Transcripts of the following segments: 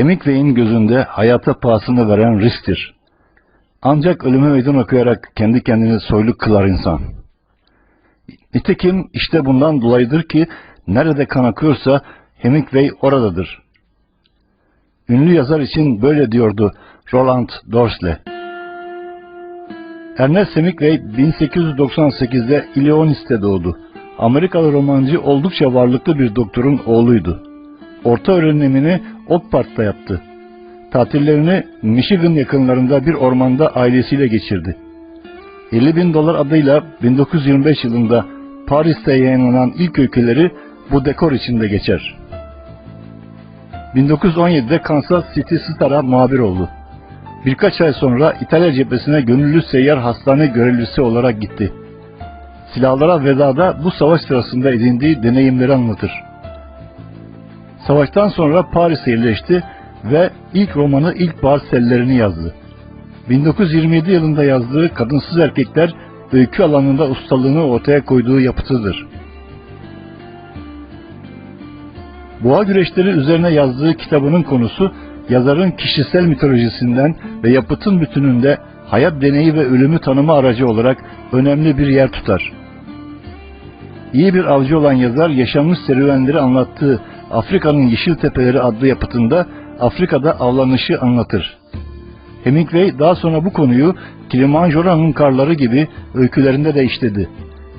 Hemingway'in gözünde hayata pahasını veren risktir. Ancak ölüme meydan okuyarak kendi kendini soylu kılar insan. Nitekim işte bundan dolayıdır ki nerede kan akıyorsa Hemingway oradadır. Ünlü yazar için böyle diyordu Roland Dorsley. Ernest Hemingway 1898'de Illinois'te doğdu. Amerikalı romancı oldukça varlıklı bir doktorun oğluydu. Orta öğrenimini Oak Park'ta yaptı. Tatillerini Michigan yakınlarında bir ormanda ailesiyle geçirdi. 50 bin dolar adıyla 1925 yılında Paris'te yayınlanan ilk öyküleri bu dekor içinde geçer. 1917'de Kansas City Star'a muhabir oldu. Birkaç ay sonra İtalya cephesine gönüllü seyyar hastane görevlisi olarak gitti. Silahlara vedada bu savaş sırasında edindiği deneyimleri anlatır. Savaştan sonra Paris'e yerleşti ve ilk romanı İlkbahar Sellerini yazdı. 1927 yılında yazdığı Kadınsız Erkekler öykü alanında ustalığını ortaya koyduğu yapıtıdır. Boğa güreşleri üzerine yazdığı kitabının konusu yazarın kişisel mitolojisinden ve yapıtın bütününde hayat deneyi ve ölümü tanıma aracı olarak önemli bir yer tutar. İyi bir avcı olan yazar yaşanmış serüvenleri anlattığı Afrika'nın Yeşil Tepeleri adlı yapıtında Afrika'da avlanışı anlatır. Hemingway daha sonra bu konuyu Kilimanjaro'nun karları gibi öykülerinde de işledi.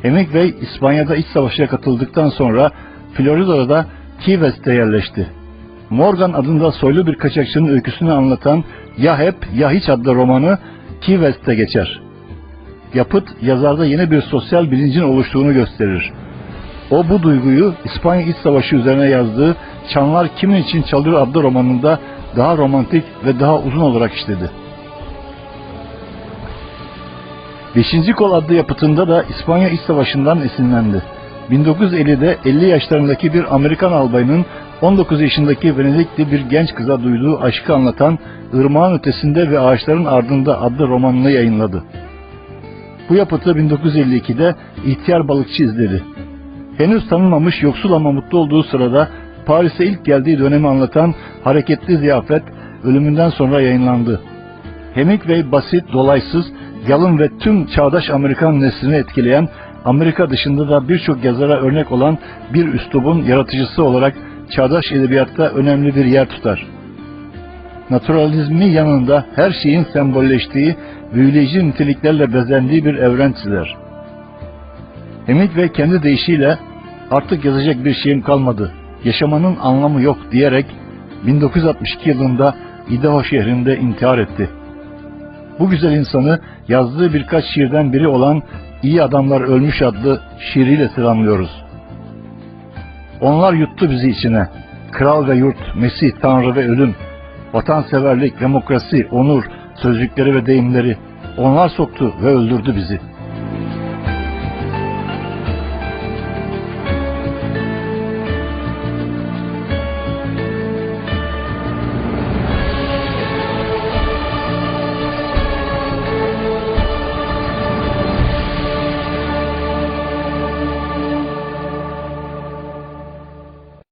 Hemingway İspanya'da iç savaşa katıldıktan sonra Florida'da Key West'te yerleşti. Morgan adında soylu bir kaçakçının öyküsünü anlatan Ya Hep Ya Hiç adlı romanı Key West'te geçer. Yapıt yazarda yeni bir sosyal bilincin oluştuğunu gösterir. O bu duyguyu İspanya İç Savaşı üzerine yazdığı Çanlar Kimin için Çalıyor adlı romanında daha romantik ve daha uzun olarak işledi. Beşinci Kol adlı yapıtında da İspanya İç Savaşı'ndan esinlendi. 1950'de 50 yaşlarındaki bir Amerikan albayının 19 yaşındaki Venedikli bir genç kıza duyduğu aşkı anlatan Irmağın Ötesinde ve Ağaçların Ardında adlı romanını yayınladı. Bu yapıtı 1952'de ihtiyar balıkçı izledi. Henüz tanınmamış yoksul ama mutlu olduğu sırada Paris'e ilk geldiği dönemi anlatan Hareketli Ziyafet ölümünden sonra yayınlandı. Hemingway basit, dolaysız, yalın ve tüm çağdaş Amerikan neslini etkileyen, Amerika dışında da birçok yazara örnek olan bir üslubun yaratıcısı olarak çağdaş edebiyatta önemli bir yer tutar. Naturalizmi yanında her şeyin sembolleştiği, büyüleyici niteliklerle bezendiği bir evren çizer. Hemingway kendi deyişiyle artık yazacak bir şeyim kalmadı, yaşamanın anlamı yok diyerek 1962 yılında Idaho şehrinde intihar etti. Bu güzel insanı yazdığı birkaç şiirden biri olan İyi Adamlar Ölmüş adlı şiiriyle selamlıyoruz. Onlar yuttu bizi içine. Kral ve yurt, Mesih, Tanrı ve ölüm, vatanseverlik, demokrasi, onur, sözcükleri ve deyimleri onlar soktu ve öldürdü bizi.''